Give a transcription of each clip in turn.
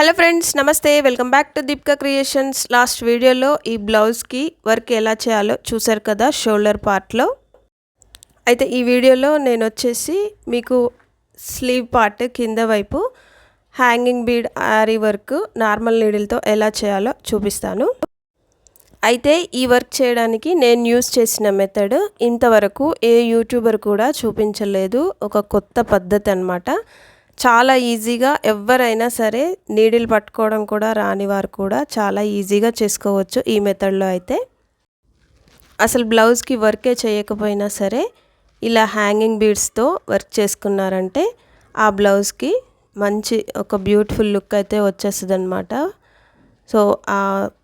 Hello friends నమస్తే. Welcome back to Deepika creations. Last వీడియోలో ఈ బ్లౌజ్కి వర్క్ ఎలా చేయాలో చూసారు కదా షోల్డర్ పార్ట్లో. అయితే ఈ వీడియోలో నేను వచ్చేసి మీకు స్లీవ్ పార్ట్ కింద వైపు hanging bead aari work normal నీడిల్తో ఎలా చేయాలో చూపిస్తాను. అయితే ఈ వర్క్ చేయడానికి నేను యూస్ చేసిన మెథడ్ ఇంతవరకు ఏ యూట్యూబర్ కూడా చూపించలేదు. ఒక కొత్త పద్ధతి అనమాట చాలా ఈజీగా ఎవరైనా సరే నీడిల్ పట్టుకోవడం కూడా రాని వారు కూడా చాలా ఈజీగా చేసుకోవచ్చు ఈ మెథడ్లో అయితే. అసలు బ్లౌజ్కి వర్కే చేయకపోయినా సరే ఇలా హ్యాంగింగ్ బీడ్స్తో వర్క్ చేసుకున్నారంటే ఆ బ్లౌజ్కి మంచి ఒక బ్యూటిఫుల్ లుక్ అయితే వచ్చేస్తుంది అనమాట సో ఆ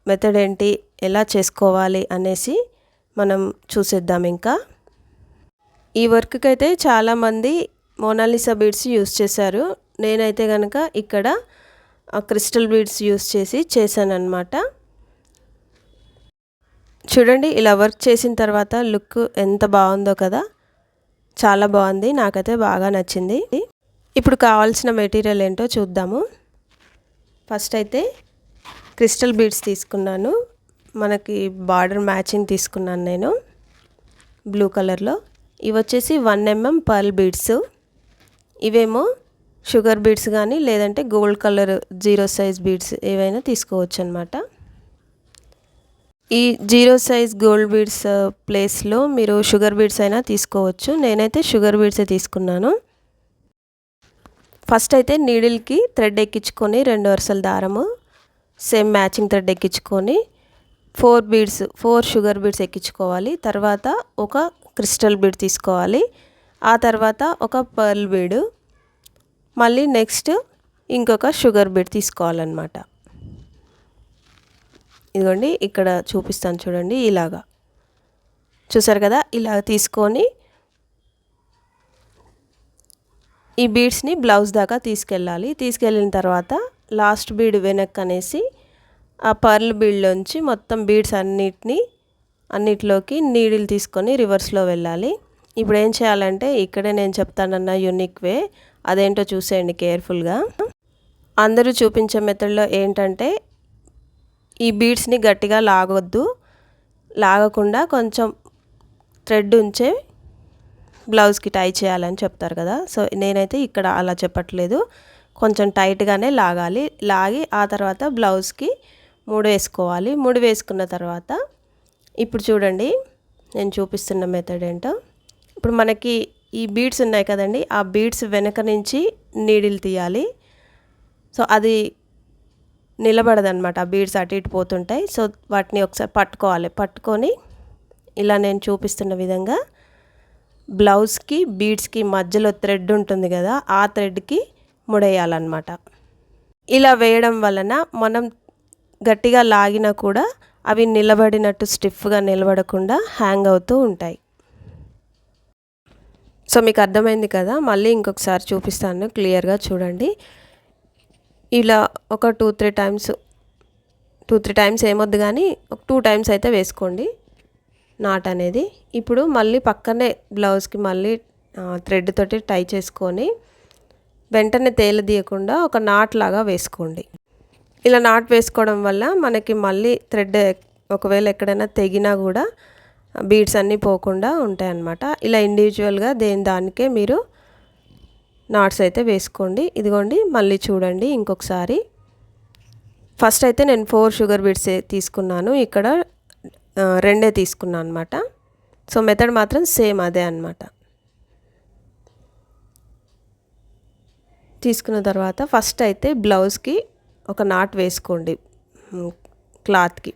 మెథడ్ ఏంటి ఎలా చేసుకోవాలి అనేసి మనం చూసేద్దాం ఇంకా. ఈ వర్క్కి అయితే చాలామంది మోనాలిసా బీడ్స్ యూస్ చేశారు. నేనైతే కనుక ఇక్కడ క్రిస్టల్ బీడ్స్ యూస్ చేసి చేశాననమాట చూడండి ఇలా వర్క్ చేసిన తర్వాత లుక్ ఎంత బాగుందో కదా. చాలా బాగుంది నాకైతే బాగా నచ్చింది. ఇప్పుడు కావాల్సిన మెటీరియల్ ఏంటో చూద్దాము. ఫస్ట్ అయితే క్రిస్టల్ బీడ్స్ తీసుకున్నాను. మనకి బార్డర్ మ్యాచింగ్ తీసుకున్నాను నేను బ్లూ కలర్లో. ఇవి వచ్చేసి వన్ ఎంఎం పర్ల్ బీడ్స్. ఇవేమో షుగర్ బీడ్స్ కానీ లేదంటే gold colour zero size beads ఏవైనా తీసుకోవచ్చు అనమాట ఈ జీరో సైజ్ గోల్డ్ బీడ్స్ ప్లేస్లో మీరు షుగర్ బీడ్స్ అయినా తీసుకోవచ్చు. నేనైతే షుగర్ బీడ్సే తీసుకున్నాను. ఫస్ట్ అయితే నీడిల్కి థ్రెడ్ ఎక్కించుకొని రెండు వరుసల దారము సేమ్ మ్యాచింగ్ థ్రెడ్ ఎక్కించుకొని four beads four sugar beads ఎక్కించుకోవాలి. తర్వాత ఒక క్రిస్టల్ బీడ్ తీసుకోవాలి. ఆ తర్వాత ఒక పర్ల్ బీడ్ మళ్ళీ నెక్స్ట్ ఇంకొక షుగర్ బీడ్ తీసుకోవాలన్నమాట. ఇదిగోండి ఇక్కడ చూపిస్తాను చూడండి ఇలాగా. చూసారు కదా ఇలా తీసుకొని ఈ బీడ్స్ని బ్లౌజ్ దాకా తీసుకెళ్ళాలి. తీసుకెళ్ళిన తర్వాత లాస్ట్ బీడ్ వెనక్కి అనేసి ఆ పర్ల్ బీడ్లోంచి మొత్తం బీడ్స్ అన్నిటినీ అన్నిటిలోకి నీడిల్ తీసుకొని రివర్స్లో వెళ్ళాలి. ఇప్పుడు ఏం చేయాలంటే ఇక్కడే నేను చెప్తానన్న యూనిక్ వే అదేంటో చూసేయండి కేర్ఫుల్గా అందరూ చూపించే మెథడ్లో ఏంటంటే ఈ బీడ్స్ని గట్టిగా లాగొద్దు. లాగకుండా కొంచెం థ్రెడ్ ఉంచే బ్లౌజ్కి టై చేయాలని చెప్తారు కదా. సో నేనైతే ఇక్కడ అలా చెప్పట్లేదు. కొంచెం టైట్గానే లాగాలి. లాగి ఆ తర్వాత బ్లౌజ్కి మూడు వేసుకోవాలి. మూడు వేసుకున్న తర్వాత ఇప్పుడు చూడండి నేను చూపిస్తున్న మెథడ్ ఏంటో. ఇప్పుడు మనకి ఈ బీడ్స్ ఉన్నాయి కదండి ఆ బీడ్స్ వెనక నుంచి నీడిల్ తీయాలి. సో అది నిలబడదనమాట ఆ బీడ్స్ అటు ఇటు పోతుంటాయి. సో వాటిని ఒకసారి పట్టుకోవాలి. పట్టుకొని ఇలా నేను చూపిస్తున్న విధంగా బ్లౌజ్కి బీడ్స్కి మధ్యలో థ్రెడ్ ఉంటుంది కదా ఆ థ్రెడ్కి ముడేయాలన్నమాట. ఇలా వేయడం వలన మనం గట్టిగా లాగినా కూడా అవి నిలబడినట్టు స్టిఫ్గా నిలబడకుండా హ్యాంగ్ అవుతూ ఉంటాయి. సో మీకు అర్థమైంది కదా మళ్ళీ ఇంకొకసారి చూపిస్తాను క్లియర్గా చూడండి. ఇలా ఒక two three times two three times ఏమొద్దు కానీ ఒక టూ టైమ్స్ అయితే వేసుకోండి నాట్ అనేది. ఇప్పుడు మళ్ళీ పక్కనే బ్లౌజ్కి మళ్ళీ థ్రెడ్ తోటి టై చేసుకొని వెంటనే తేలదీయకుండా ఒక నాట్ లాగా వేసుకోండి. ఇలా నాట్ వేసుకోవడం వల్ల మనకి మళ్ళీ థ్రెడ్ ఒకవేళ ఎక్కడైనా తెగినా కూడా బీడ్స్ అన్నీ పోకుండా ఉంటాయన్నమాట. ఇలా ఇండివిజువల్గా దేని దానికే మీరు నాట్స్ అయితే వేసుకోండి. ఇదిగోండి మళ్ళీ చూడండి ఇంకొకసారి. ఫస్ట్ అయితే నేను ఫోర్ షుగర్ బీడ్స్ తీసుకున్నాను. ఇక్కడ రెండే తీసుకున్నాను అనమాట సో మెథడ్ మాత్రం సేమ్ అదే అనమాట తీసుకున్న తర్వాత ఫస్ట్ అయితే బ్లౌజ్కి ఒక నాట్ వేసుకోండి. క్లాత్కి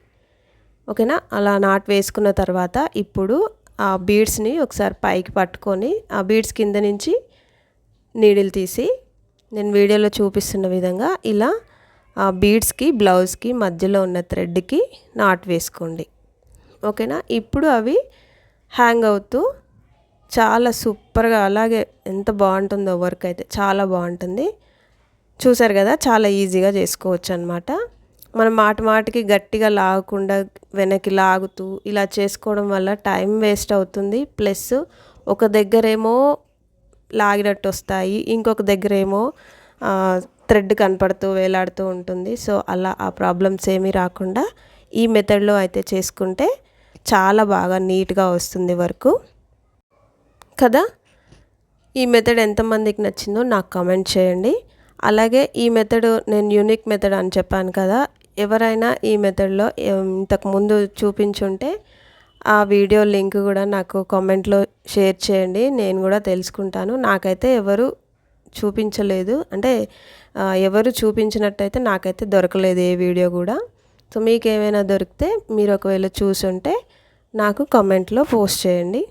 ఓకేనా? అలా నాట్ వేసుకున్న తర్వాత ఇప్పుడు ఆ బీడ్స్ని ఒకసారి పైకి పట్టుకొని ఆ బీడ్స్ కింద నుంచి నీడిల్ తీసి నేను వీడియోలో చూపిస్తున్న విధంగా ఇలా ఆ బీడ్స్కి బ్లౌజ్కి మధ్యలో ఉన్న థ్రెడ్కి నాట్ వేసుకోండి. ఓకేనా? ఇప్పుడు అవి హ్యాంగ్ అవుతూ చాలా సూపర్గా అలాగే ఎంత బాగుంటుందో వర్క్ అయితే చాలా బాగుంటుంది. చూసారు కదా? చాలా ఈజీగా చేసుకోవచ్చు అనమాట మనం మాట మాటికి గట్టిగా లాగకుండా వెనక్కి లాగుతూ ఇలా చేసుకోవడం వల్ల టైం వేస్ట్ అవుతుంది. ప్లస్ ఒక దగ్గరేమో లాగినట్టు వస్తాయి. ఇంకొక దగ్గరేమో థ్రెడ్ కనపడుతూ వేలాడుతూ ఉంటుంది. సో అలా ఆ ప్రాబ్లమ్స్ ఏమీ రాకుండా ఈ మెథడ్లో అయితే చేసుకుంటే చాలా బాగా నీట్గా వస్తుంది వర్క్. కదా? ఈ మెథడ్ ఎంతమందికి నచ్చిందో నాకు కమెంట్ చేయండి. అలాగే ఈ మెథడ్ నేను యూనిక్ మెథడ్ అని చెప్పాను కదా ఎవరైనా ఈ మెథడ్లో ఇంతకుముందు చూపించుంటే ఆ వీడియో లింక్ కూడా నాకు కామెంట్లో షేర్ చేయండి నేను కూడా తెలుసుకుంటాను. నాకైతే ఎవరు చూపించలేదు అంటే ఎవరు చూపించినట్టయితే నాకైతే దొరకలేదు ఏ వీడియో కూడా. సో మీకు ఏమైనా దొరికితే మీరు ఒకవేళ చూసుంటే నాకు కామెంట్లో పోస్ట్ చేయండి.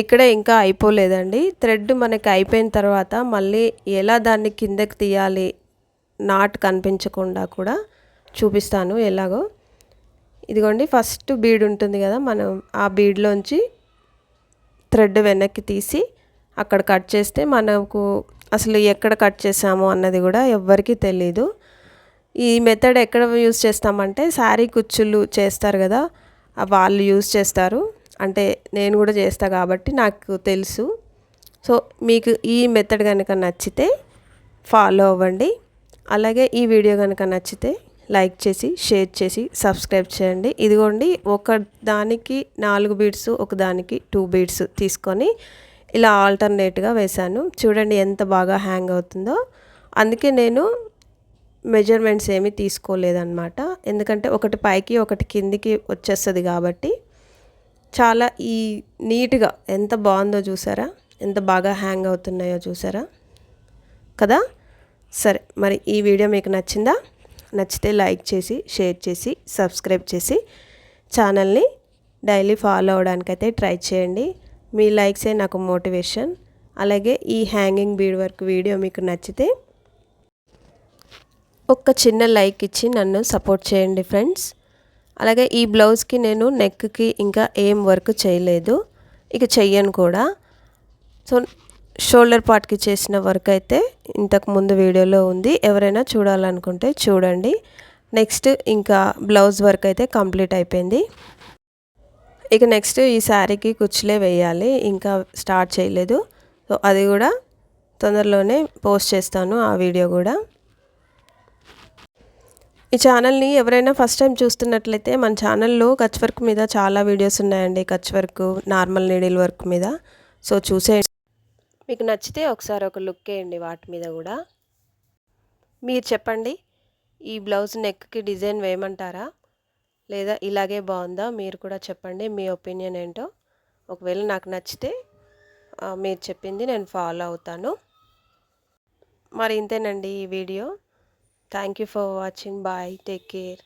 ఇక్కడ ఇంకా అయిపోలేదండి. థ్రెడ్ మనకి అయిపోయిన తర్వాత మళ్ళీ ఎలా దాన్ని కిందకి తీయాలి నాట్ కనిపించకుండా కూడా చూపిస్తాను ఎలాగో. ఇదిగోండి ఫస్ట్ బీడ్ ఉంటుంది కదా మనం ఆ బీడ్లోంచి థ్రెడ్ వెనక్కి తీసి అక్కడ కట్ చేస్తే మనకు అసలు ఎక్కడ కట్ చేసాము అన్నది కూడా ఎవ్వరికీ తెలీదు. ఈ మెథడ్ ఎక్కడ యూస్ చేస్తామంటే శారీ కుచ్చులు చేస్తారు కదా వాళ్ళు యూస్ చేస్తారు. అంటే నేను కూడా చేస్తా కాబట్టి నాకు తెలుసు. సో మీకు ఈ మెథడ్ కనుక నచ్చితే ఫాలో అవ్వండి. అలాగే ఈ వీడియో కనుక నచ్చితే లైక్ చేసి షేర్ చేసి సబ్స్క్రైబ్ చేయండి. ఇదిగోండి ఒక దానికి నాలుగు బీడ్స్ ఒక దానికి టూ బీడ్స్ తీసుకొని ఇలా ఆల్టర్నేట్గా వేశాను. చూడండి ఎంత బాగా హ్యాంగ్ అవుతుందో. అందుకే నేను మెజర్మెంట్స్ ఏమీ తీసుకోలేదన్నమాట. ఎందుకంటే ఒకటి పైకి ఒకటి కిందికి వచ్చేస్తుంది కాబట్టి చాలా ఈ నీట్గా ఎంత బాగుందో చూసారా? ఎంత బాగా హ్యాంగ్ అవుతున్నాయో చూసారా? కదా? సరే మరి ఈ వీడియో మీకు నచ్చిందా? నచ్చితే లైక్ చేసి షేర్ చేసి సబ్స్క్రైబ్ చేసి ఛానల్ని డైలీ ఫాలో అవడానికైతే ట్రై చేయండి. మీ లైక్సే నాకు మోటివేషన్. అలాగే ఈ హ్యాంగింగ్ బీడ్ వర్క్ వీడియో మీకు నచ్చితే ఒక్క చిన్న లైక్ ఇచ్చి నన్ను సపోర్ట్ చేయండి ఫ్రెండ్స్. అలాగే ఈ బ్లౌజ్కి నేను నెక్కి ఇంకా ఏం వర్క్ చేయలేదు. ఇక చెయ్యను కూడా. సో షోల్డర్ పార్ట్కి చేసిన వర్క్ అయితే ఇంతకు ముందు వీడియోలో ఉంది. ఎవరైనా చూడాలనుకుంటే చూడండి. నెక్స్ట్ ఇంకా బ్లౌజ్ వర్క్ అయితే కంప్లీట్ అయిపోయింది. ఇక నెక్స్ట్ ఈ శారీకి కుచ్చులే వేయాలి. ఇంకా స్టార్ట్ చేయలేదు. సో అది కూడా తొందరలోనే పోస్ట్ చేస్తాను ఆ వీడియో కూడా. ఈ ఛానల్ని ఎవరైనా ఫస్ట్ టైం చూస్తున్నట్లయితే మన ఛానల్లో కచ్ వర్క్ మీద చాలా వీడియోస్ ఉన్నాయండి. Kutch work normal needle work మీద. సో చూసే మీకు నచ్చితే ఒకసారి ఒక లుక్ వేయండి వాటి మీద కూడా. మీరు చెప్పండి ఈ బ్లౌజ్ నెక్కి డిజైన్ వేయమంటారా? లేదా ఇలాగే బాగుందా? మీరు కూడా చెప్పండి మీ ఒపీనియన్ ఏంటో. ఒకవేళ నాకు నచ్చితే మీరు చెప్పింది నేను ఫాలో అవుతాను. మరి ఇంతేనండి ఈ video. Thank you for watching. Bye. Take care.